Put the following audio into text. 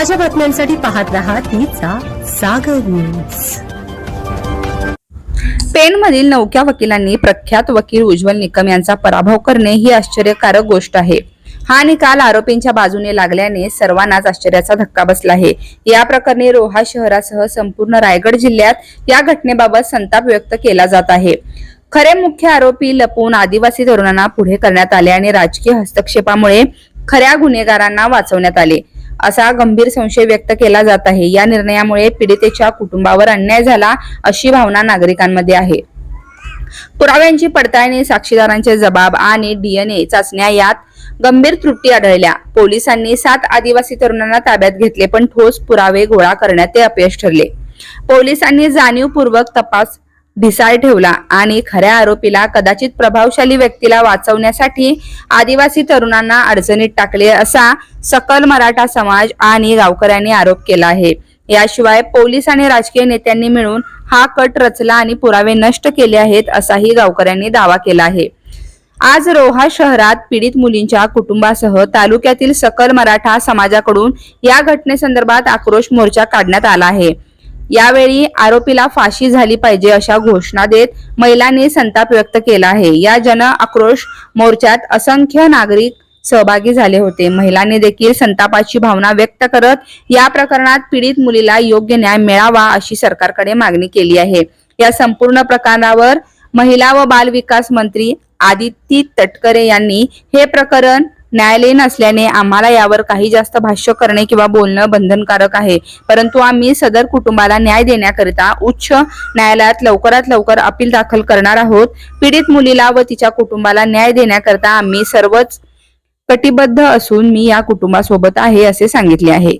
ताज्या बातम्यांसाठी पाहत रहा तिचा सागर न्यूज पेणमधील नौक्या वकिलांनी प्रख्यात वकील उज्ज्वल निकम यांचा पराभव करणे ही आश्चर्यकारक गोष्ट आहे. हा निकाल आरोपींच्या बाजूने लागल्याने सर्वांनाच आश्चर्याचा धक्का बसला आहे. या प्रकरणी रोहा शहरासह संपूर्ण रायगड जिल्ह्यात या घटनेबाबत संताप व्यक्त केला जात आहे. खरे मुख्य आरोपी लपवून आदिवासी तरुणांना पुढे करण्यात आले आणि राजकीय हस्तक्षेपामुळे खऱ्या गुन्हेगारांना वाचवण्यात आले. असा गंभीर संशय व्यक्त केला जात आहे. या निर्णयामुळे पीडितेच्या कुटुंबावर अन्याय झाला अशी भावना नागरिकांमध्ये आहे. पुराव्यांची पडताळणी साक्षीदारांचे जबाब आणि डीएनए चाचण्या यात गंभीर त्रुटी आढळल्या. पोलिसांनी सात आदिवासी तरुणांना ताब्यात घेतले पण ठोस पुरावे गोळा करण्यात ते अपयश ठरले. पोलिसांनी जाणीवपूर्वक तपास ढिसाळ ठेवला आणि खऱ्या आरोपीला कदाचित प्रभावशाली व्यक्तीला वाचवण्यासाठी आदिवासी तरुणांना अडचणीत टाकले असा सकल मराठा समाज आणि गावकऱ्यांनी आरोप केला आहे. याशिवाय पोलीस आणि राजकीय नेत्यांनी मिळून हा कट रचला आणि पुरावे नष्ट केले आहेत असाही गावकऱ्यांनी दावा केला आहे. आज रोहा शहरात पीडित मुलींच्या कुटुंबासह तालुक्यातील सकल मराठा समाजाकडून या घटनेसंदर्भात आक्रोश मोर्चा काढण्यात आला आहे. यावेळी आरोपीला फाशी झाली पाहिजे अशा घोषणा देत महिलांनी संताप व्यक्त केला आहे. या जन आक्रोश मोर्चात असंख्य नागरिक सहभागी झाले होते. महिलांनी देखील संतापाची भावना व्यक्त करत या प्रकरणात पीडित मुलीला योग्य न्याय मिळावा अशी सरकारकडे मागणी केली आहे. या संपूर्ण प्रकरणावर महिला व बाल विकास मंत्री आदित्य तटकरे यांनी हे प्रकरण न्यायालयीन असल्याने आम्हाला यावर काही जास्त भाष्य करणे किंवा बोलणं बंधनकारक आहे. परंतु आम्ही सदर कुटुंबाला न्याय देण्याकरिता उच्च न्यायालयात लवकरात लवकर अपील दाखल करणार आहोत. पीडित मुलीला व तिच्या कुटुंबाला न्याय देण्याकरिता आम्ही सर्वच कटिबद्ध असून मी या कुटुंबासोबत आहे असे सांगितले आहे.